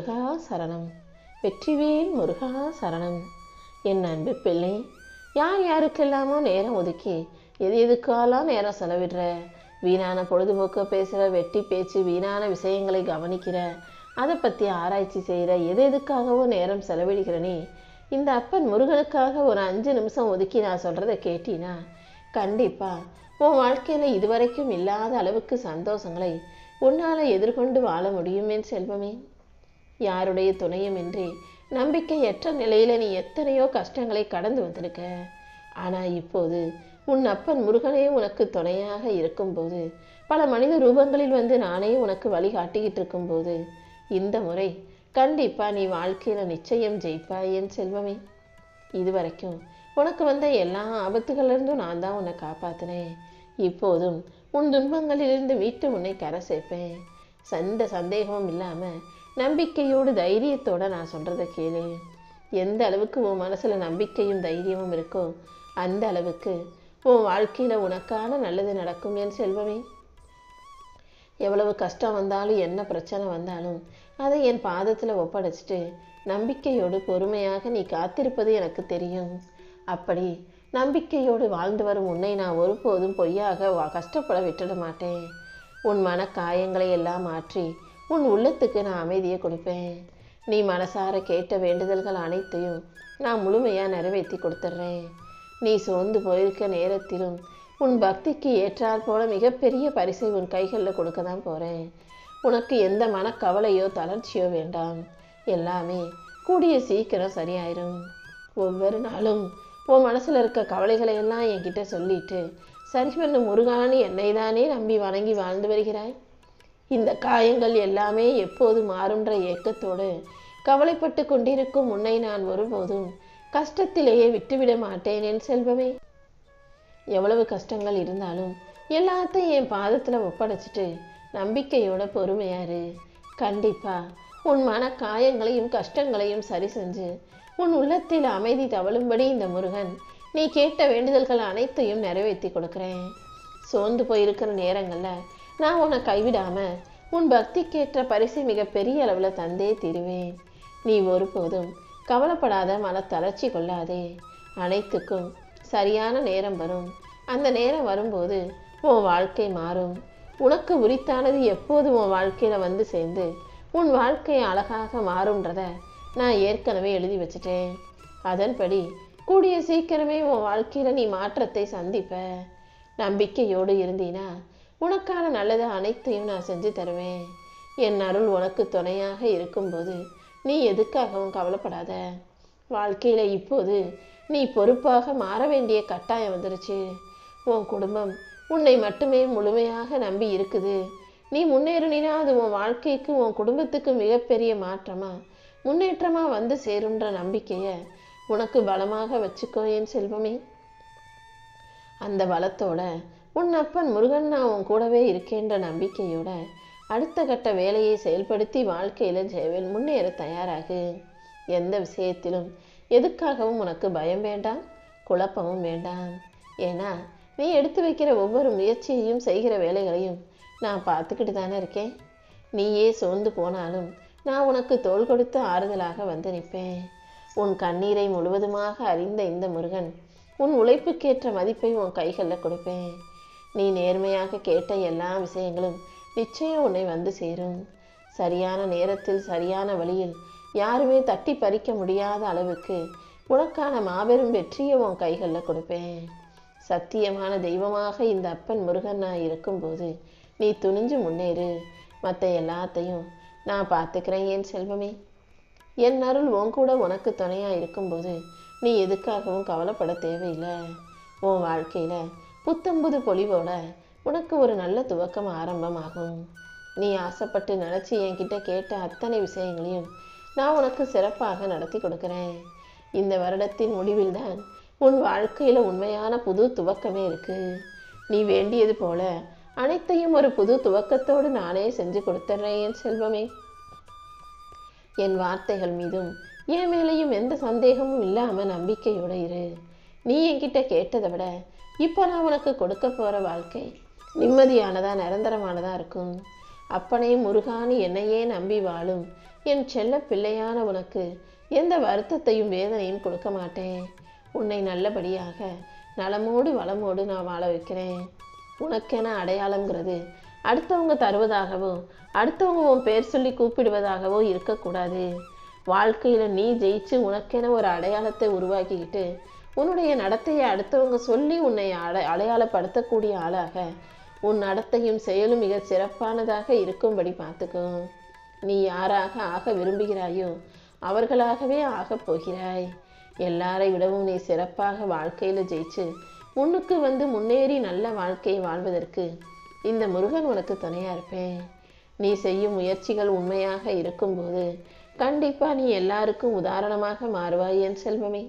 முருகா சரணம். வெற்றிவேல் முருகா சரணம். என் அன்பு பிள்ளை யார் யாருக்கெல்லாமோ நேரம் ஒதுக்கி எது எதுக்காலாம் நேரம் செலவிடுற? வீணான பொழுதுபோக்க பேசுகிற வெட்டி பேச்சு வீணான விஷயங்களை கவனிக்கிற அதை பற்றி ஆராய்ச்சி செய்கிற எது எதுக்காகவோ நேரம் செலவிடுகிறனே இந்த அப்பன் முருகனுக்காக ஒரு அஞ்சு நிமிஷம் ஒதுக்கி நான் சொல்கிறத கேட்டினா? கண்டிப்பாக உன் வாழ்க்கையில் இதுவரைக்கும் இல்லாத அளவுக்கு சந்தோஷங்களை உன்னால் எதிர்கொண்டு வாழ முடியுமே செல்வமே. யாருடைய துணையுமின்றி நம்பிக்கையற்ற நிலையில நீ எத்தனையோ கஷ்டங்களை கடந்து வந்திருக்க? ஆனா இப்போது உன் அப்பன் முருகனே உனக்கு துணையாக இருக்கும்போது பல மனித ரூபங்களில் வந்து நானே உனக்கு வழிகாட்டிக்கிட்டு இருக்கும்போது இந்த முறை கண்டிப்பா நீ வாழ்க்கையில நிச்சயம் ஜெயிப்பாய் என் செல்வமே. இதுவரைக்கும் உனக்கு வந்த எல்லா ஆபத்துகளிலிருந்தும் நான் தான் உன்னை காப்பாத்தினேன். இப்போதும் உன் துன்பங்களிலிருந்து மீட்டு உன்னை கரை சேர்ப்பேன். சந்த சந்தேகமும் இல்லாமல் நம்பிக்கையோடு தைரியத்தோட நான் சொல்கிறத கேளு. எந்த அளவுக்கு உன் மனசில் நம்பிக்கையும் தைரியமும் இருக்கோ அந்த அளவுக்கு உன் வாழ்க்கையில் உனக்கான நல்லது நடக்கும் என் செல்வமே. எவ்வளவு கஷ்டம் வந்தாலும் என்ன பிரச்சனை வந்தாலும் அதை என் பாதத்தில் ஒப்படைச்சிட்டு நம்பிக்கையோடு பொறுமையாக நீ காத்திருப்பது எனக்கு தெரியும். அப்படி நம்பிக்கையோடு வாழ்ந்து வரும் உன்னை நான் ஒருபோதும் பொய்யாக வா- கஷ்டப்பட விட்டுட மாட்டேன். உன் மன காயங்களை எல்லாம் மாற்றி உன் உள்ளத்துக்கு நான் அமைதியை கொடுப்பேன். நீ மனசார கேட்ட வேண்டுதல்கள் அனைத்தையும் நான் முழுமையாக நிறைவேற்றி கொடுத்துட்றேன். நீ சோர்ந்து போயிருக்க நேரத்திலும் உன் பக்திக்கு ஏற்றாற் போல மிகப்பெரிய பரிசை உன் கைகளில் கொடுக்க தான் போகிறேன் உனக்கு எந்த மனக்கவலையோ தளர்ச்சியோ வேண்டாம். எல்லாமே கூடிய சீக்கிரம் சரியாயிரும். ஒவ்வொரு நாளும் உன் மனசில் இருக்க கவலைகளை எல்லாம் என்கிட்ட சொல்லிட்டு சரி பண்ணு முருகான்னு என்னை தானே நம்பி வணங்கி வாழ்ந்து வருகிறாய்? இந்த காயங்கள் எல்லாமே எப்போது மாறுன்ற ஏக்கத்தோடு கவலைப்பட்டு கொண்டிருக்கும் உன்னை நான் ஒருபோதும் கஷ்டத்திலேயே விட்டுவிட மாட்டேன் என் செல்வமே. எவ்வளவு கஷ்டங்கள் இருந்தாலும் எல்லாத்தையும் என் பாதத்தில் ஒப்படைச்சிட்டு நம்பிக்கையோட பொறுமையாரு. கண்டிப்பா உன் மன காயங்களையும் கஷ்டங்களையும் சரி செஞ்சு உன் உள்ளத்தில் அமைதி தவழும்படி இந்த முருகன் நீ கேட்ட வேண்டுதல்கள் அனைத்தையும் நிறைவேற்றி கொடுக்குறேன். சோர்ந்து போயிருக்கிற நேரங்களில் நான் உன்னை கைவிடாமல் உன் பக்திக்கேற்ற பரிசை மிக பெரிய அளவில் தந்தே தீருவேன். நீ ஒருபோதும் கவலைப்படாத மன தளர்ச்சி கொள்ளாதே. அனைத்துக்கும் சரியான நேரம் வரும். அந்த நேரம் வரும்போது உன் வாழ்க்கை மாறும். உனக்கு உரித்தானது எப்போது உன் வாழ்க்கையில் வந்து சேர்ந்து உன் வாழ்க்கை அழகாக மாறும்ன்றத நான் ஏற்கனவே எழுதி வச்சிட்டேன். அதன்படி கூடிய சீக்கிரமே உன் வாழ்க்கையில் நீ மாற்றத்தை சந்திப்ப. நம்பிக்கையோடு இருந்தீனா உனக்கான நல்லது அனைத்தையும் நான் செஞ்சு தருவேன். என் அருள் உனக்கு துணையாக இருக்கும்போது நீ எதுக்காகவும் கவலைப்படாத. வாழ்க்கையில் இப்போது நீ பொறுப்பாக மாற வேண்டிய கட்டாயம் வந்துருச்சு. உன் குடும்பம் உன்னை மட்டுமே முழுமையாக நம்பி இருக்குது. நீ முன்னேறினா அது உன் வாழ்க்கைக்கு உன் குடும்பத்துக்கு மிகப்பெரிய மாற்றமா? முன்னேற்றமா வந்து சேரும்ன்ற நம்பிக்கையை உனக்கு பலமாக வச்சுக்கோ என் செல்வமே? அந்த பலத்தோட உன் அப்பன் முருகன் நான் உன் கூடவே இருக்கின்ற நம்பிக்கையோட அடுத்த கட்ட வேலையை செயல்படுத்தி வாழ்க்கையில் ஜெயவேல் முன்னேற தயாராகு. எந்த விஷயத்திலும் எதுக்காகவும் உனக்கு பயம் வேண்டாம் குழப்பமும் வேண்டாம். ஏன்னா நீ எடுத்து வைக்கிற ஒவ்வொரு முயற்சியையும் செய்கிற வேலைகளையும் நான் பார்த்துக்கிட்டு தானே இருக்கேன். நீயே சோர்ந்து போனாலும் நான் உனக்கு தோள் கொடுத்து ஆறுதலாக வந்து நிற்பேன். உன் கண்ணீரை முழுவதுமாக அறிந்த இந்த முருகன் உன் உழைப்புக்கேற்ற மதிப்பை உன் கைகளில் கொடுப்பேன். நீ நேர்மையாக கேட்ட எல்லா விஷயங்களும் நிச்சயம் உன்னை வந்து சேரும். சரியான நேரத்தில் சரியான வழியில் யாருமே தட்டி பறிக்க முடியாத அளவுக்கு உனக்கான மாபெரும் வெற்றியை உன் கைகளில் கொடுப்பேன். சத்தியமான தெய்வமாக இந்த அப்பன் முருகன் நான் இருக்கும்போது நீ துணிஞ்சு முன்னேறு. மற்ற எல்லாத்தையும் நான் பார்த்துக்கிறேன் என் செல்வமே? என் அருள் உன் கூட உனக்கு துணையாக இருக்கும்போது நீ எதுக்காகவும் கவலைப்பட தேவையில்லை. உன் வாழ்க்கையில் புத்தம்புது பொலிவோட உனக்கு ஒரு நல்ல துவக்கம் ஆரம்பமாகும். நீ ஆசைப்பட்டு நினச்சி என்கிட்ட கேட்ட அத்தனை விஷயங்களையும் நான் உனக்கு சிறப்பாக நடத்தி கொடுக்குறேன். இந்த வருடத்தின் முடிவில்தான் உன் வாழ்க்கையில் உண்மையான புது துவக்கமே இருக்கு. நீ வேண்டியது போல அனைத்தையும் ஒரு புது துவக்கத்தோடு நானே செஞ்சு கொடுத்துட்றேன் என் செல்வமே. என் வார்த்தைகள் மீதும் என் மேலேயும் எந்த சந்தேகமும் இல்லாமல் நம்பிக்கையோடு இரு. நீ என்கிட்ட கேட்டதை விட இப்போ நான் உனக்கு கொடுக்க போகிற வாழ்க்கை நிம்மதியானதா நிரந்தரமானதாக இருக்கும். அப்பனே முருகானு என்னையே நம்பி வாழும். என் செல்ல பிள்ளையான உனக்கு எந்த வருத்தத்தையும் வேதனையும் கொடுக்க மாட்டேன். உன்னை நல்லபடியாக நலமோடு வளமோடு நான் வாழ வைக்கிறேன். உனக்கென அடையாளங்கிறது அடுத்தவங்க தருவதாகவோ அடுத்தவங்க உன் பேர் சொல்லி கூப்பிடுவதாகவோ இருக்கக்கூடாது. வாழ்க்கையில் நீ ஜெயிச்சு உனக்கென ஒரு அடையாளத்தை உருவாக்கிக்கிட்டு உன்னுடைய நடத்தையை அடுத்தவங்க சொல்லி உன்னை அடை அடையாளப்படுத்தக்கூடிய ஆளாக உன் நடத்தையும் செயலும் மிக சிறப்பானதாக இருக்கும்படி பார்த்துக்கோ. நீ யாராக ஆக விரும்புகிறாயோ அவர்களாகவே ஆகப் போகிறாய். எல்லாரை விடவும் நீ சிறப்பாக வாழ்க்கையில் ஜெயிச்சு முன்னுக்கு வந்து முன்னேறி நல்ல வாழ்க்கையை வாழ்வதற்கு இந்த முருகன் உனக்கு துணையா இருப்பேன். நீ செய்யும் முயற்சிகள் உண்மையாக இருக்கும்போது கண்டிப்பாக நீ எல்லாருக்கும் உதாரணமாக மாறுவாய் என் செல்வமே.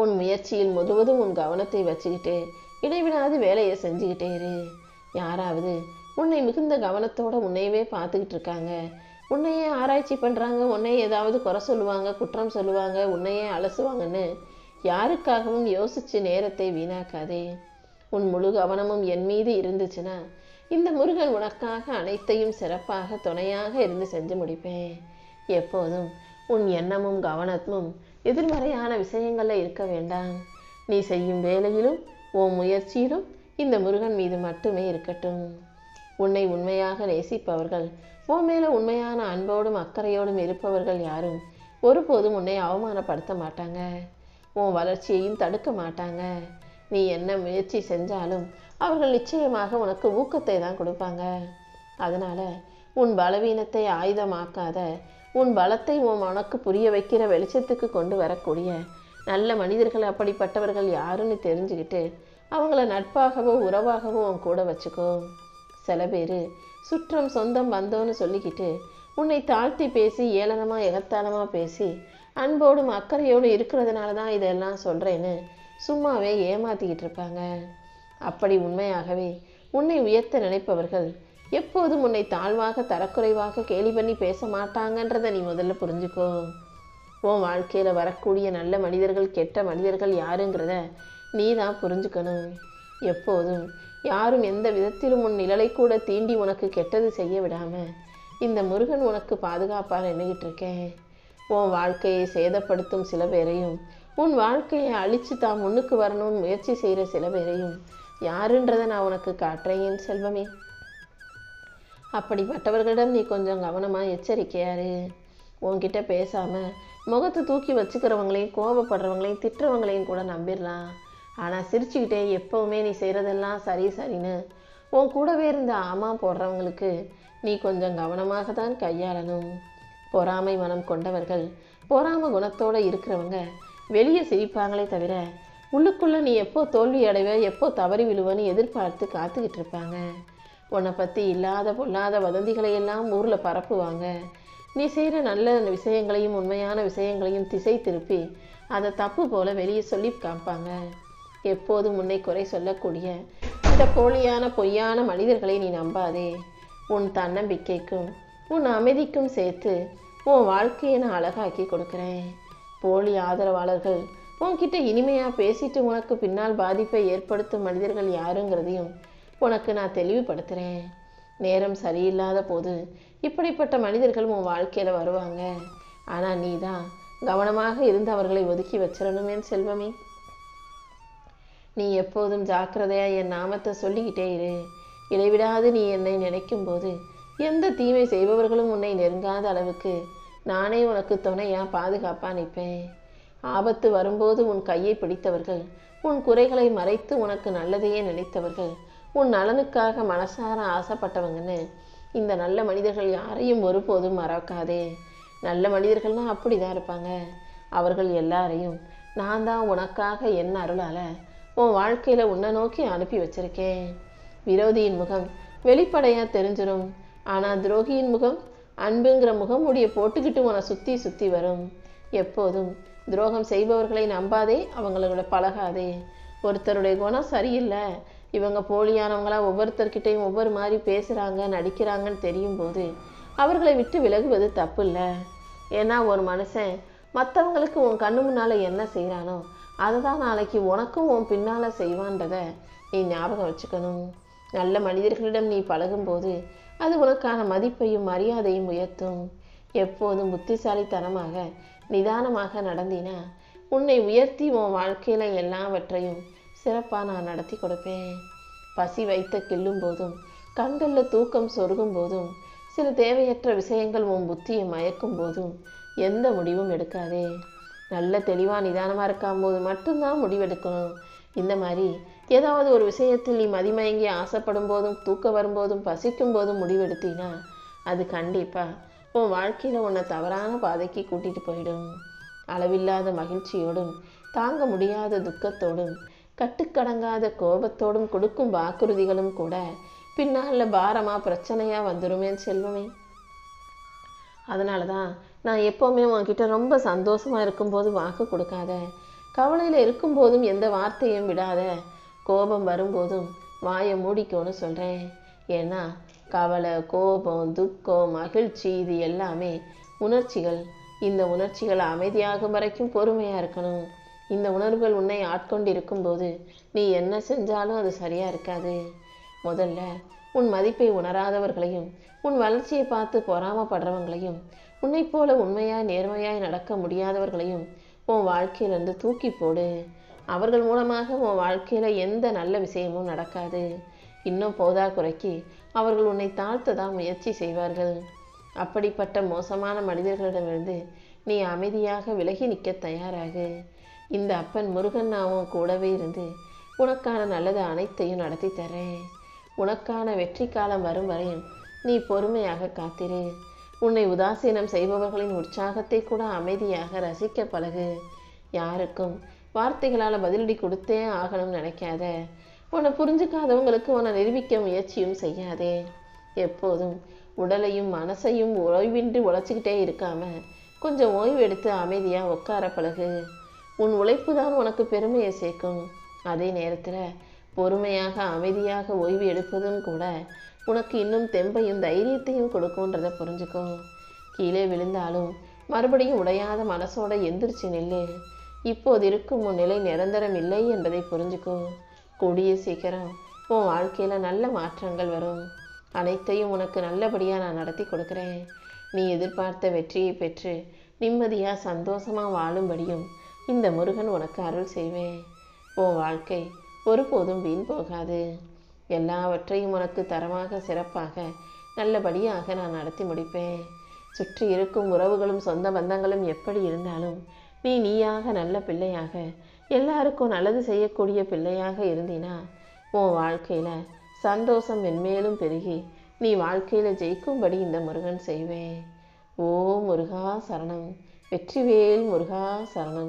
உன் முயற்சியில் முழுவதும் உன் கவனத்தை வச்சுக்கிட்டு இடைவிடாது வேலையை செஞ்சுக்கிட்டே இரு. யாராவது உன்னை மிகுந்த கவனத்தோட உன்னையவே பார்த்துக்கிட்டு இருக்காங்க. உன்னையே ஆராய்ச்சி பண்ணுறாங்க உன்னையே ஏதாவது குறை சொல்லுவாங்க குற்றம் சொல்லுவாங்க உன்னையே அலசுவாங்கன்னு யாருக்காகவும் யோசிச்சு நேரத்தை வீணாக்காதே. உன் முழு கவனமும் என் மீது இருந்துச்சுன்னா இந்த முருகன் உனக்காக அனைத்தையும் சிறப்பாக துணையாக இருந்து செஞ்சு முடிப்பேன். எப்போதும் உன் எண்ணமும் கவனத்தும் எதிர்மறையான விஷயங்களில் இருக்க வேண்டாம். நீ செய்யும் வேலையிலும் உன் முயற்சியிலும் இந்த முருகன் மீது மட்டுமே இருக்கட்டும். உன்னை உண்மையாக நேசிப்பவர்கள் உன் மேல உண்மையான அன்போடும் அக்கறையோடும் இருப்பவர்கள் யாரும் ஒருபோதும் உன்னை அவமானப்படுத்த மாட்டாங்க. உன் வளர்ச்சியையும் தடுக்க மாட்டாங்க. நீ என்ன முயற்சி செஞ்சாலும் அவர்கள் நிச்சயமாக உனக்கு ஊக்கத்தை தான் கொடுப்பாங்க. அதனால உன் பலவீனத்தை ஆயுதமாக்காத உன் பலத்தை உன் உனக்கு புரிய வைக்கிற வெளிச்சத்துக்கு கொண்டு வரக்கூடிய நல்ல மனிதர்கள் அப்படிப்பட்டவர்கள் யாருன்னு தெரிஞ்சுக்கிட்டு அவங்கள நட்பாகவோ உறவாகவோ உன் கூட வச்சுக்கோ. சில பேர் சுற்றம் சொந்தம் வந்தோன்னு சொல்லிக்கிட்டு உன்னை தாழ்த்தி பேசி ஏளனமாக எகத்தாளமாக பேசி அன்போடும் அக்கறையோடும் இருக்கிறதுனால தான் இதெல்லாம் சொல்கிறேன்னு சும்மாவே ஏமாத்திக்கிட்டு இருப்பாங்க அப்படி உண்மையாகவே உன்னை உயர்த்த நினைப்பவர்கள் எப்போதும் உன்னை தாழ்வாக தரக்குறைவாக கேலி பண்ணி பேச மாட்டாங்கன்றதை நீ முதல்ல புரிஞ்சுக்கோ. உன் வாழ்க்கையில் வரக்கூடிய நல்ல மனிதர்கள் கெட்ட மனிதர்கள் யாருங்கிறத நீ தான் புரிஞ்சுக்கணும். எப்போதும் யாரும் எந்த விதத்திலும் உன் நிழலை கூட தீண்டி உனக்கு கெட்டது செய்ய விடாமல் இந்த முருகன் உனக்கு பாதுகாப்பாக நின்றுகிட்டு இருக்கேன். உன் வாழ்க்கையை சேதப்படுத்தும் சில பேரையும் உன் வாழ்க்கையை அழித்து தான் முன்னுக்கு வரணும்னு முயற்சி செய்கிற சில பேரையும் யாருன்றதை நான் உனக்கு காட்டுறேன் என் செல்வமே. அப்படிப்பட்டவர்களிடம் நீ கொஞ்சம் கவனமாக எச்சரிக்கையாரு உன்கிட்ட பேசாமல் முகத்தை தூக்கி வச்சுக்கிறவங்களையும் கோபப்படுறவங்களையும் திட்டுறவங்களையும் கூட நம்பிடலாம். ஆனால் சிரிச்சுக்கிட்டே எப்போவுமே நீ செய்கிறதெல்லாம் சரி சரின்னு உன் கூடவே இருந்த ஆமா போடுறவங்களுக்கு நீ கொஞ்சம் கவனமாக தான் கையாளணும். பொறாமை மனம் கொண்டவர்கள் பொறாம குணத்தோட இருக்கிறவங்க வெளியே சிரிப்பாங்களே தவிர உள்ளுக்குள்ளே நீ எப்போ தோல்வி அடைவ எப்போ தவறி விழுவன்னு எதிர்பார்த்து காத்துக்கிட்டு இருப்பாங்க. உன்னை பற்றி இல்லாத பொல்லாத வதந்திகளை எல்லாம் ஊரில் பரப்புவாங்க. நீ செய்கிற நல்ல விஷயங்களையும் உண்மையான விஷயங்களையும் திசை திருப்பி அதை தப்பு போல வெளியே சொல்லி காமிப்பாங்க. எப்போதும் உன்னை குறை சொல்லக்கூடிய இந்த போலியான பொய்யான மனிதர்களை நீ நம்பாதே. உன் தன்னம்பிக்கைக்கும் உன் அமைதிக்கும் சேர்த்து உன் வாழ்க்கையை நான் அழகாக்கி கொடுக்குறேன். போலி ஆதரவாளர்கள் உன்கிட்ட இனிமையாக பேசிட்டு உனக்கு பின்னால் பாதிப்பை ஏற்படுத்தும் மனிதர்கள் யாருங்கிறதையும் உனக்கு நான் தெளிவுபடுத்துகிறேன் நேரம் சரியில்லாத போது இப்படிப்பட்ட மனிதர்கள் உன் வாழ்க்கையில் வருவாங்க. ஆனால் நீ தான் கவனமாக இருந்து அவர்களை ஒதுக்கி வச்சிடணுமே செல்வமே. நீ எப்போதும் ஜாக்கிரதையாக என் நாமத்தை சொல்லிக்கிட்டே இரு. இடைவிடாது நீ என்னை நினைக்கும் போது எந்த தீமை செய்பவர்களும் உன்னை நெருங்காத அளவுக்கு நானே உனக்கு துணையாக பாதுகாப்பாக நிற்பேன். ஆபத்து வரும்போது உன் கையை பிடித்தவர்கள் உன் குறைகளை மறைத்து உனக்கு நல்லதையே நினைத்தவர்கள் உன் நலனுக்காக மனசார ஆசைப்பட்டவங்கன்னு இந்த நல்ல மனிதர்கள் யாரையும் ஒருபோதும் மறக்காதே. நல்ல மனிதர்கள்னா அப்படிதான் இருப்பாங்க. அவர்கள் எல்லாரையும் நான் தான் உனக்காக என் அருளால் உன் வாழ்க்கையில் உன்னை நோக்கி அனுப்பி வச்சிருக்கேன். விரோதியின் முகம் வெளிப்படையாக தெரிஞ்சிடும் ஆனால் துரோகியின் முகம் அன்புங்கிற முகமூடிய போட்டுக்கிட்டு உன்னை சுற்றி சுற்றி வரும். எப்போதும் துரோகம் செய்பவர்களை நம்பாதே அவங்களோட பழகாதே. ஒருத்தருடைய குணம் சரியில்லை இவங்க போலியானவங்களாம் ஒவ்வொருத்தர்கிட்டையும் ஒவ்வொரு மாதிரி பேசுகிறாங்க நடிக்கிறாங்கன்னு தெரியும் போது அவர்களை விட்டு விலகுவது தப்பு இல்லை ஏன்னா ஒரு மனுஷன் மற்றவங்களுக்கு உன் கண்ணு முன்னால் என்ன செய்கிறானோ அதை தான் நாளைக்கு உனக்கும் உன் பின்னால் செய்வான்றதை நீ ஞாபகம் வச்சுக்கணும். நல்ல மனிதர்களிடம் நீ பழகும்போது அது உனக்கான மதிப்பையும் மரியாதையும் உயர்த்தும். எப்போதும் புத்திசாலித்தனமாக நிதானமாக நடந்தினா உன்னை உயர்த்தி உன் வாழ்க்கையில் எல்லாவற்றையும் சிறப்பாக நான் நடத்தி கொடுப்பேன். பசி வைத்த கிள்ளும் போதும் கண்களில் தூக்கம் சொருகும் போதும் சில தேவையற்ற விஷயங்கள் உன் புத்தியை மயக்கும் போதும் எந்த முடிவும் எடுக்காதே. நல்ல தெளிவாக நிதானமாக இருக்கும் போது மட்டும்தான் முடிவெடுக்கணும். இந்த மாதிரி ஏதாவது ஒரு விஷயத்தில் நீ மதிமயங்கி ஆசைப்படும் போதும் தூக்கம் வரும்போதும் பசிக்கும் போதும் முடிவெடுத்தினா அது கண்டிப்பாக உன் வாழ்க்கையில் உன்னை தவறான பாதைக்கு கூட்டிகிட்டு போயிடும். அளவில்லாத மகிழ்ச்சியோடும் தாங்க முடியாத துக்கத்தோடும் கட்டுக்கடங்காத கோபத்தோடும் கொடுக்கும் வாக்குறுதிகளும் கூட பின்னால் பாரமாக பிரச்சனையாக வந்துருமே செல்வமே. அதனால தான் நான் எப்போவுமே உன்கிட்ட ரொம்ப சந்தோஷமாக இருக்கும்போது வாக்கு கொடுக்காத. கவலையில் இருக்கும்போதும் எந்த வார்த்தையும் விடாத. கோபம் வரும்போதும் வாயை மூடிக்கோன்னு சொல்கிறேன் ஏன்னா கவலை கோபம் துக்கம் மகிழ்ச்சி இது எல்லாமே உணர்ச்சிகள். இந்த உணர்ச்சிகள் அமைதியாகும் வரைக்கும் பொறுமையாக இருக்கணும். இந்த உணர்வுகள் உன்னை ஆட்கொண்டு இருக்கும்போது நீ என்ன செஞ்சாலும் அது சரியாக இருக்காது. முதல்ல உன் மதிப்பை உணராதவர்களையும் உன் வளர்ச்சியை பார்த்து பொறாமப்படுறவங்களையும் உன்னைப் போல உண்மையாய் நேர்மையாய் நடக்க முடியாதவர்களையும் உன் வாழ்க்கையிலிருந்து தூக்கி போடு. அவர்கள் மூலமாக உன் வாழ்க்கையில் எந்த நல்ல விஷயமும் நடக்காது. இன்னும் போதா குறைக்கு அவர்கள் உன்னை தாழ்த்த தான் முயற்சி செய்வார்கள். அப்படிப்பட்ட மோசமான மனிதர்களிடமிருந்து நீ அமைதியாக விலகி நிற்க தயாராகு. இந்த அப்பன் முருகன்னாவும் கூடவே இருந்து உனக்கான நல்லது அனைத்தையும் நடத்தி தரேன். உனக்கான வெற்றி காலம் வரும் வரையும் நீ பொறுமையாக காத்திரு. உன்னை உதாசீனம் செய்பவர்களின் உற்சாகத்தை கூட அமைதியாக ரசிக்க பழகு. யாருக்கும் வார்த்தைகளால் பதிலடி கொடுத்தே ஆகணும்னு நினைக்காத. உன்னை புரிஞ்சுக்காதவங்களுக்கு உன்னை நிரூபிக்க முயற்சியும் செய்யாதே. எப்போதும் உடலையும் மனசையும் ஓய்வின்றி உழைச்சிக்கிட்டே இருக்காம கொஞ்சம் ஓய்வு எடுத்து அமைதியாக உட்கார பழகு. உன் உழைப்பு தான் உனக்கு பெருமையை சேர்க்கும். அதே நேரத்தில் பொறுமையாக அமைதியாக ஓய்வு எடுப்பதும் கூட உனக்கு இன்னும் தெம்பையும் தைரியத்தையும் கொடுக்கும்ன்றதை புரிஞ்சுக்கோ. கீழே விழுந்தாலும் மறுபடியும் உடையாத மனசோட எந்திரிச்சு நில்லு. இப்போது இருக்கும் உன் நிலை நிரந்தரம் இல்லை என்பதை புரிஞ்சுக்கோ. கூடிய சீக்கிரம் உன் வாழ்க்கையில் நல்ல மாற்றங்கள் வரும். அனைத்தையும் உனக்கு நல்லபடியாக நான் நடத்தி கொடுக்குறேன். நீ எதிர்பார்த்த வெற்றியை பெற்று நிம்மதியாக சந்தோஷமாக வாழும்படியும் இந்த முருகன் உனக்கு அருள் செய்வேன். உன் வாழ்க்கை ஒருபோதும் வீண் போகாது. எல்லாவற்றையும் உனக்கு தரமாக சிறப்பாக நல்லபடியாக நான் நடத்தி முடிப்பேன். சுற்றி இருக்கும் உறவுகளும் சொந்த பந்தங்களும் எப்படி இருந்தாலும் நீ நீயாக நல்ல பிள்ளையாக எல்லாருக்கும் நல்லது செய்யக்கூடிய பிள்ளையாக இருந்தினா உன் வாழ்க்கையில் சந்தோஷம் மென்மேலும் பெருகி நீ வாழ்க்கையில் ஜெயிக்கும்படி இந்த முருகன் செய்வேன். ஓ முருகா சரணம் வெற்றிவேல் முருகா சரணம்.